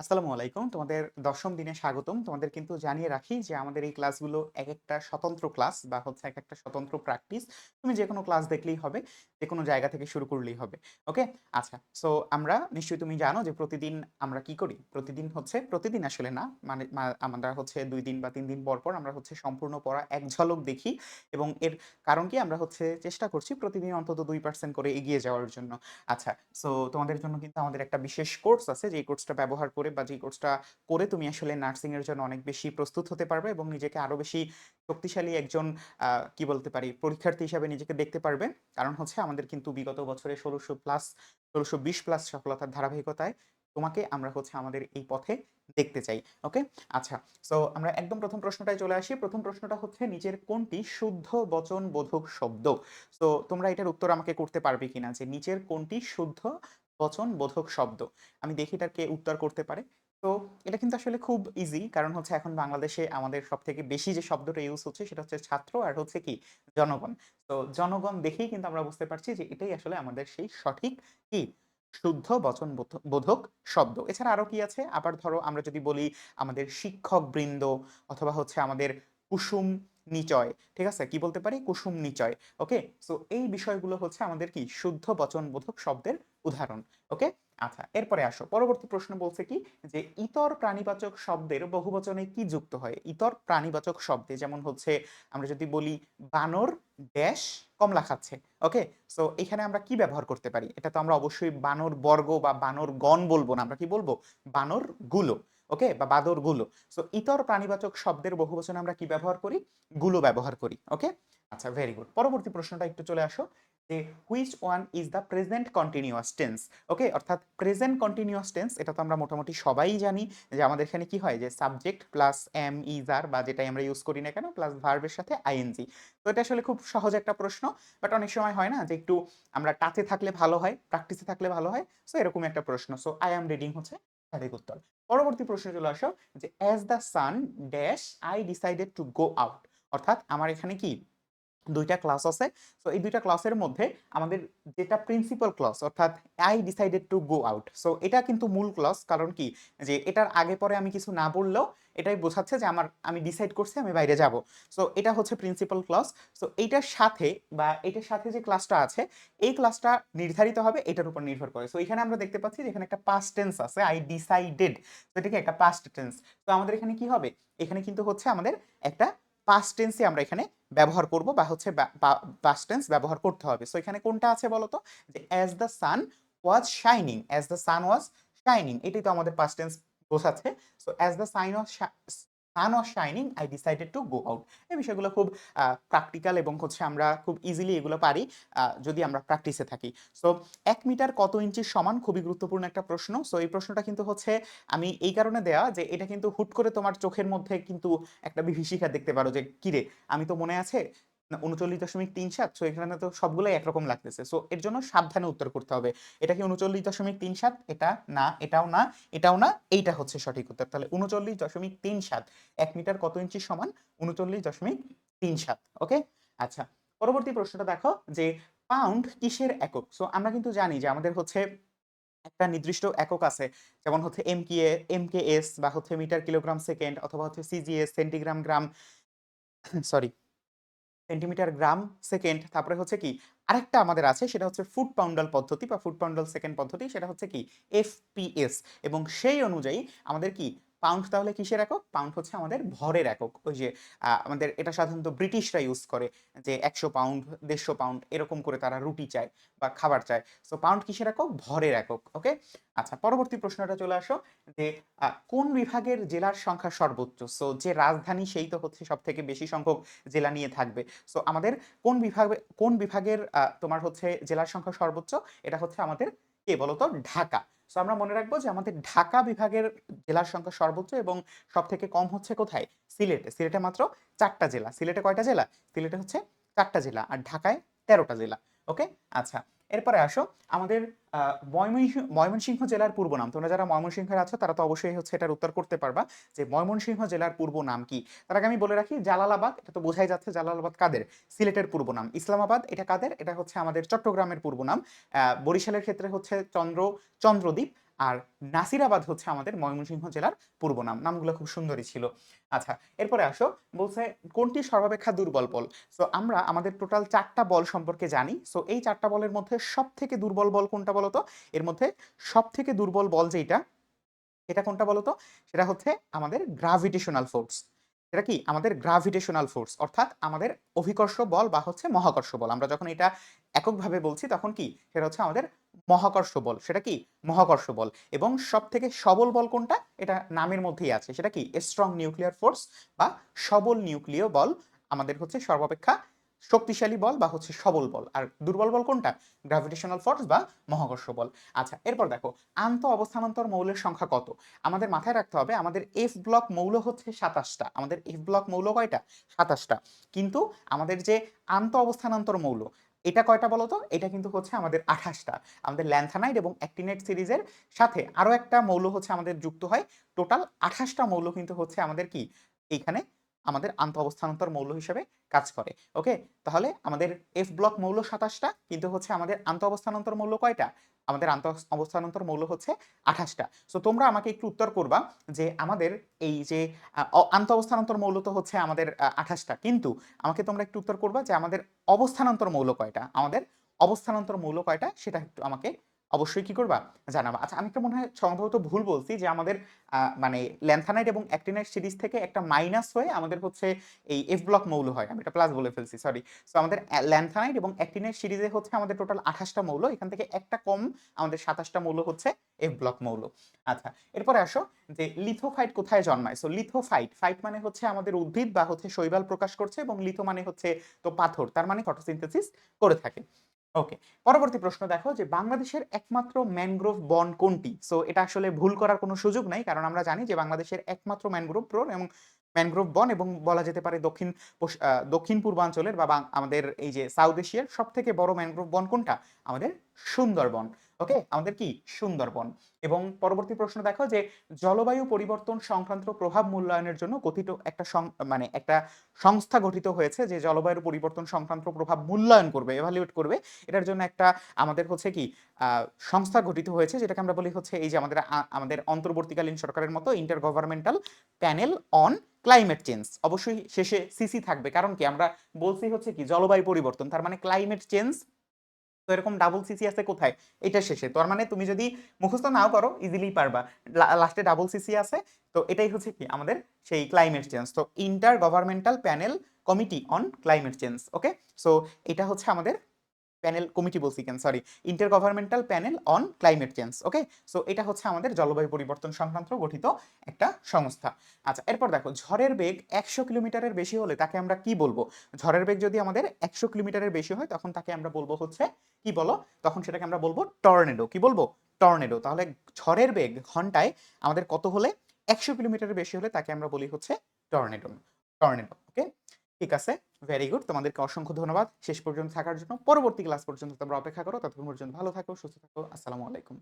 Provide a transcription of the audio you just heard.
আসসালামু আলাইকুম। তোমাদের ১০ম দিনে স্বাগতম। তোমাদের কিন্তু জানিয়ে রাখি যে আমাদের এই ক্লাসগুলো একেকটা স্বতন্ত্র ক্লাস বা হচ্ছে একেকটা স্বতন্ত্র প্র্যাকটিস। তুমি যেকোনো ক্লাস দেখলেই হবে। যে কোনো জায়গা থেকে শুরু করলেই হবে। ওকে? আচ্ছা। সো আমরা নিশ্চয়ই তুমি জানো যে প্রতিদিন আমরা কি করি? প্রতিদিন হচ্ছে প্রতিদিন আসলে না। মানে আমরা হচ্ছে দুই দিন বা তিন দিন পর, পর আমরা হচ্ছে সম্পূর্ণ পড়া এক ঝলক দেখি এবং এর কারণ কি? আমরা হচ্ছে চেষ্টা করছি প্রতিদিন অন্তত দুই পার্সেন্ট করে এগিয়ে যাওয়ার জন্য। আচ্ছা। সো তোমাদের জন্য কিন্তু আমাদের একটা বিশেষ কোর্স আছে যেই কোর্সটা ব্যবহার করে বা যেই কোর্সটা করে তুমি আসলে নার্সিং এর জন্য অনেক বেশি প্রস্তুত হতে পারবে এবং নিজেকে আরও বেশি শক্তিশালী একজন কি বলতে পারি? পরীক্ষার্থী হিসাবে নিজেকে দেখতে পারবে। কারণ হচ্ছে আমাদের কিন্তু বিগত বছরে ১৬০০ প্লাস ১৬২০ প্লাস সফলতার ধারাবাহিকতায় তোমাকে আমরা হচ্ছে আমাদের এই পথে দেখতে চাই। ওকে? আচ্ছা। সো আমরা একদম প্রথম প্রশ্নটায় চলে আসি। ১ম প্রশ্নটা হচ্ছে নিচের কোনটি শুদ্ধ বচন বোধক শব্দ? সো তোমরা এটার উত্তর আমাকে করতে পারবে কিনা? যে নিচের কোনটি শুদ্ধ বচনবোধক শব্দ? আমি দেখি এটা কে উত্তর করতে পারে। তো এটা কিন্তু আসলে খুব ইজি। কারণ হচ্ছে এখন বাংলাদেশে আমাদের সব থেকে বেশি যে শব্দটা ইউজ হচ্ছে সেটা হচ্ছে ছাত্র আর হচ্ছে কি? জনগণ। তো জনগণ দেখেই কিন্তু আমরা বুঝতে পারছি যে এটাই আসলে আমাদের সেই সঠিক কি? শুদ্ধ বচন বোধক শব্দ। এছাড়া আরও কি আছে? আবার ধরো আমরা যদি বলি আমাদের শিক্ষক বৃন্দ অথবা হচ্ছে আমাদের কুসুম নিচয়। ঠিক আছে? কি বলতে পারি? কুসুম নিচয়। ওকে? সো এই বিষয়গুলো হচ্ছে আমাদের কি? শুদ্ধ বচনবোধক শব্দের উদাহরণ। ওকে? আচ্ছা। এরপরে আসো। পরবর্তী প্রশ্ন বলছে কি? যে ইতর প্রাণীবাচক শব্দের বহুবচনে কি যুক্ত হয়? ইতর প্রাণীবাচক শব্দে, যেমন হচ্ছে, আমরা যদি বলি বানর, ড্যাশ, কমলা খাচ্ছে। ওকে? সো এখানে আমরা কি ব্যবহার করতে পারি? এটা তো আমরা অবশ্যই বানর বর্গ বা বানর গণ বলব না। আমরা কি বলব বানর বানরগুলো। ওকে? বা বাদরগুলো। সো ইতর প্রাণীবাচক শব্দের বহুবচনে আমরা কি ব্যবহার করি? গুলো ব্যবহার করি। ওকে? আচ্ছা ভেরি গুড। পরবর্তী প্রশ্নটা একটু চলে আসো। যে which one is the present continuous tense? Okay? অর্থাৎ প্রেজেন্ট কন্টিনিউয়াস টেন্স এটা তো আমরা মোটামুটি সবাই জানি যে আমাদের এখানে কি হয়? যে subject plus am, is, are বা যেটাই আমরা ইউজ করি না কেন প্লাস ভার্ব এর সাথে আইএনজি। তো এটা আসলে খুব সহজ একটা প্রশ্ন। বাট অনেক সময় হয় না যে একটু আমরা টাচে থাকলে ভালো হয়, প্র্যাকটিসে থাকলে ভালো হয়। সো এরকমই একটা প্রশ্ন। সো আই অ্যাম রিডিং হচ্ছে সঠিক উত্তর। পরবর্তী প্রশ্নে চলে আসো যে as the sun dash I decided to go out. অর্থাৎ আমার এখানে কি? ২ টা ক্লাস আছে। সো এই দুইটা ক্লাসের মধ্যে আমাদের যেটা প্রিন্সিপাল ক্লজ অর্থাৎ I decided to go out. So এটা কিন্তু মূল ক্লজ। কারণ কি? যে এটার আগে পরে আমি কিছু না বললেও এটাই বোঝাচ্ছে যে আমার, আমি ডিসাইড করছি আমি বাইরে যাব। সো এটা হচ্ছে প্রিন্সিপাল ক্লজ। সো এইটার সাথে বা এটার সাথে যে ক্লাসটা আছে, এই ক্লাসটা নির্ধারিত হবে, এটার উপর নির্ভর করে। সো এখানে আমরা দেখতে পাচ্ছি যে এখানে একটা পাস্ট টেন্স আছে। I decided. তো এটা কি একটা পাস্ট টেন্স। তো আমাদের এখানে কি হবে? এখানে কিন্তু হচ্ছে আমাদের একটা পাস্ট টেন্সই আমরা এখানে ব্যবহার করব বা হচ্ছে পাস্ট টেন্স ব্যবহার করতে হবে। সো এখানে কোনটা আছে বলতো? যে as the sun was shining, as the sun was shining এটাই তো আমাদের পাস্ট টেন্স বোঝাচ্ছে। সো অ্যাজ দ্য সাইন শা sun or shining I decided to go out. এই বিষয়গুলো খুব প্র্যাকটিক্যাল এবং হচ্ছে আমরা খুব ইজিলি এগুলো পারি যদি আমরা প্র্যাকটিসে থাকি। সো এক মিটার কত ইঞ্চির সমান? খুবই গুরুত্বপূর্ণ একটা প্রশ্ন। সো এই প্রশ্নটা কিন্তু হচ্ছে, আমি এই কারণে দেয়া যে এটা কিন্তু হুট করে তোমার চোখের মধ্যে কিন্তু একটা বিভীষিকা দেখতে পারো যে, কিরে, আমি তো মনে আছে না ৩৯.37 সো এখানে তো সবগুলাই একরকম লাগতেছে। সো এর জন্য সাবধানে উত্তর করতে হবে। এটা কি ৩৯.37 এটা না, এটাও না, এটাও না, এইটা হচ্ছে সঠিক উত্তর। তাহলে ৩৯.37 ১ মিটার কত ইঞ্চি সমান? ৩৯.37 ওকে? আচ্ছা। পরবর্তী প্রশ্নটা দেখো যে পাউন্ড কিসের একক? সো আমরা কিন্তু জানি যে আমাদের হচ্ছে একটা নির্দিষ্ট একক আছে। যেমন হচ্ছে M K M K S বা হচ্ছে মিটার, কিলোগ্রাম, সেকেন্ড অথবা হচ্ছে CGS, centigram, gram sorry centimetre, gram, second তারপরে হচ্ছে কি? আরেকটা আমাদের আছে সেটা হচ্ছে ফুট পাউন্ডাল পদ্ধতি বা ফুট পাউন্ডাল সেকেন্ড পদ্ধতি সেটা হচ্ছে কি? এফপিএস এবং সেই অনুযায়ী আমাদের কি? পাউন্ড তাহলে কিসের একক? পাউন্ড হচ্ছে আমাদের ভরের একক। ওই যে আমাদের এটা সাধারণত ব্রিটিশরা ইউজ করে যে ১০০ পাউন্ড, ১৫০ পাউন্ড এরকম করে তারা রুটি চায় বা খাবার চায়। সো পাউন্ড কিসের একক? ভরের একক। ওকে? আচ্ছা পরবর্তী প্রশ্নটা চলে আসো যে কোন বিভাগের জেলার সংখ্যা সর্বোচ্চ? সো যে রাজধানী সেই তো হচ্ছে সব থেকে বেশি সংখ্যক জেলা নিয়ে থাকবে। সো আমাদের কোন বিভাগে কোন বিভাগের তোমার হচ্ছে জেলার সংখ্যা সর্বোচ্চ? এটা হচ্ছে আমাদের কে বলতো ঢাকা। সো আমরা মনে রাখব যে আমাদের ঢাকা বিভাগের জেলার সংখ্যা সর্বোচ্চ এবং সব থেকে কম হচ্ছে কোথায়? সিলেটে। সিলেটে মাত্র চারটা জেলা। সিলেটে কয়টা জেলা? সিলেটে হচ্ছে চারটা জেলা। আর ঢাকায় তেরোটা জেলা। ওকে? আচ্ছা। এরপরে আসো, আমাদের ময়মনসিংহ জেলার পূর্ব নাম। তোমরা যারা ময়মনসিংহের আছো, তারা তো অবশ্যই হচ্ছে এটার উত্তর করতে পারবা যে ময়মনসিংহ জেলার পূর্ব নাম কি? তার আগে আমি বলে রাখি, জালালাবাদ, এটা তো বোঝাই যাচ্ছে জালালাবাদ কাদের? সিলেটের পূর্ব নাম। ইসলামাবাদ, এটা কাদের? এটা হচ্ছে আমাদের চট্টগ্রামের পূর্ব নাম। বরিশালের ক্ষেত্রে হচ্ছে চন্দ্র, চন্দ্রদ্বীপ। আর নাসিরাবাদ হচ্ছে আমাদের ময়মনসিংহ জেলার পূর্ব নাম। নামগুলো খুব সুন্দরই ছিল। আচ্ছা এরপরে আসো, বলছে কোনটি সর্বাপেক্ষা দুর্বল বল? সো আমরা আমাদের টোটাল চারটা বল সম্পর্কে জানি। সো এই চারটা বলের মধ্যে সব থেকে দুর্বল বল কোনটা বলতো? এর মধ্যে সব থেকে দুর্বল বল যেটা এটা কোনটা বলতো? সেটা হচ্ছে আমাদের গ্রাভিটেশনাল ফোর্স এটা কি? আমাদের গ্রাভিটেশনাল ফোর্স অর্থাৎ আমাদের অভিকর্ষ বল বা হচ্ছে মহাকর্ষ বল। আমরা যখন এটা এককভাবে বলছি, তখন কি? সেটা হচ্ছে আমাদের মহাকর্ষ বল, সেটা কি? মহাকর্ষ বল। এবং সব থেকে সবল বল কোনটা? এটা নামের মধ্যেই আছে। সেটা কি? স্ট্রং নিউক্লিয়ার ফোর্স বা সবল নিউক্লিয় বল আমাদের হচ্ছে সর্বাপেক্ষা শক্তিশালী বল বা হচ্ছে সবল বল। আর দুর্বল বল কোনটা? গ্রাভিটেশনাল ফোর্স বা মহাকর্ষ বল। আচ্ছা এরপর দেখো, আন্ত অবস্থানান্তর মৌলের সংখ্যা কত? আমাদের মাথায় রাখতে হবে, আমাদের এফ ব্লক মৌল হচ্ছে সাতাশটা। আমাদের এফ ব্লক মৌল কয়টা? সাতাশটা। কিন্তু আমাদের যে আন্ত অবস্থানান্তর মৌল এটা কয়টা বলতো? এটা কিন্তু হচ্ছে আমাদের আঠাশটা। আমাদের ল্যান্থানাইড এবং অ্যাক্টিনেট সিরিজের সাথে আরও একটা মৌল হচ্ছে আমাদের যুক্ত হয়। টোটাল আঠাশটা মৌল কিন্তু হচ্ছে আমাদের কি? এইখানে আমাদের আন্ত অবস্থানান্তর মৌল হিসেবে কাজ করে। ওকে তাহলে আমাদের এফ ব্লক মৌল সাতাশটা, কিন্তু হচ্ছে আমাদের আন্ত অবস্থানান্তর মৌল কয়টা? আমাদের আন্ত অবস্থানান্তর মৌল হচ্ছে আঠাশটা। সো তোমরা আমাকে একটু উত্তর করবা যে আমাদের এই যে আন্ত অবস্থানান্তর মৌল তো হচ্ছে আমাদের আঠাশটা। কিন্তু আমাকে তোমরা একটু উত্তর করবা যে আমাদের অবস্থানান্তর মৌল কয়টা? আমাদের অবস্থানান্তর মৌল কয়টা? সেটা একটু আমাকে অবশ্যই কি করবা? জানাবা। আচ্ছা আমি একটা মনে হয় সম্ভবত ভুল বলছি যে আমাদের মানে ল্যান্থানাইট এবং অ্যাক্টিনাইট সিরিজ থেকে একটা মাইনাস হয়ে আমাদের হচ্ছে এই এফ ব্লক মৌল হয়। আমি এটা প্লাস বলে ফেলছি সরি সো আমাদের ল্যান্থানাইট এবং অ্যাক্টিনাইট সিরিজে হচ্ছে আমাদের টোটাল আঠাশটা মৌল। এখান থেকে একটা কম আমাদের সাতাশটা মৌল হচ্ছে এফ ব্লক মৌল। আচ্ছা এরপরে আসো যে লিথোফাইট কোথায় জন্মায়? সো লিথোফাইট, ফাইট মানে হচ্ছে আমাদের উদ্ভিদ বা হচ্ছে শৈবাল প্রকাশ করছে এবং লিথো মানে হচ্ছে তো পাথর, তার মানে ফটোসিনথেসিস করে থাকে। ওকে পরবর্তী প্রশ্ন দেখো যে বাংলাদেশের একমাত্র ম্যানগ্রোভ বন কোনটি? সো এটা আসলে ভুল করার কোনো সুযোগ নাই, কারণ আমরা জানি যে বাংলাদেশের একমাত্র ম্যানগ্রোভ বন এবং ম্যানগ্রোভ বন এবং বলা যেতে পারে দক্ষিণ দক্ষিণ পূর্বাঞ্চলের বাং- আমাদের এই যে সাউথ এশিয়ার সব থেকে বড় ম্যানগ্রোভ বন কোনটা? আমাদের সুন্দরবন। ওকে আমাদের কি? সুন্দরবন। এবং পরবর্তী প্রশ্ন দেখো যে, জলবায়ু পরিবর্তন সংক্রান্ত প্রভাব মূল্যায়নের জন্য গঠিত একটা মানে একটা সংস্থা গঠিত হয়েছে যে জলবায়ুর পরিবর্তন সংক্রান্ত প্রভাব মূল্যায়ন করবে এভালুয়েট করবে। এটার জন্য একটা আমাদের হচ্ছে কি সংস্থা গঠিত হয়েছে যেটাকে আমরা বলি হচ্ছে এই যে আমাদের আমাদের অন্তর্বর্তীকালীন সরকারের মতো inter governmental panel on climate change অবশ্যই শেষে সিসি থাকবে। কারণ কি? আমরা বলছি হচ্ছে কি, জলবায়ু পরিবর্তন। তার মানে ক্লাইমেট চেঞ্জ তো এরকম ডাবল সিসি আছে কোথায়? এটা শেষে। তার মানে তুমি যদি মুখস্থ নাও করো ইজিলি পারবা। লাস্টে ডাবল সিসি আছে। তো এটাই হচ্ছে কি? আমাদের সেই ক্লাইমেট চেঞ্জ তো inter governmental panel committee on climate change okay so এটা হচ্ছে আমাদের প্যানেল কমিটি বলছি কেন sorry inter governmental panel on climate change okay so এটা হচ্ছে আমাদের জলবায়ু পরিবর্তন সংক্রান্ত গঠিত একটা সংস্থা। আচ্ছা এরপর দেখো, ঝড়ের বেগ একশো কিলোমিটারের বেশি হলে তাকে আমরা কি বলব? ঝড়ের বেগ যদি আমাদের একশো কিলোমিটারের বেশি হয়, তখন তাকে আমরা বলব হচ্ছে, কি বলো? তখন সেটাকে আমরা বলব টর্নেডো কি বলব? টর্নেডো তাহলে ঝড়ের বেগ ঘন্টায় আমাদের কত হলে? একশো কিলোমিটারের বেশি হলে তাকে আমরা বলি হচ্ছে টর্নেডো টর্নেডো ওকে ঠিক আছে? ভেরি গুড তোমাদেরকে অসংখ্য ধন্যবাদ। শেষ পর্যন্ত থাকার জন্য। পরবর্তী ক্লাস পর্যন্ত তোমরা অপেক্ষা করো। ততক্ষণ পর্যন্ত ভালো থাকো, সুস্থ থাকো। আসসালামু আলাইকুম।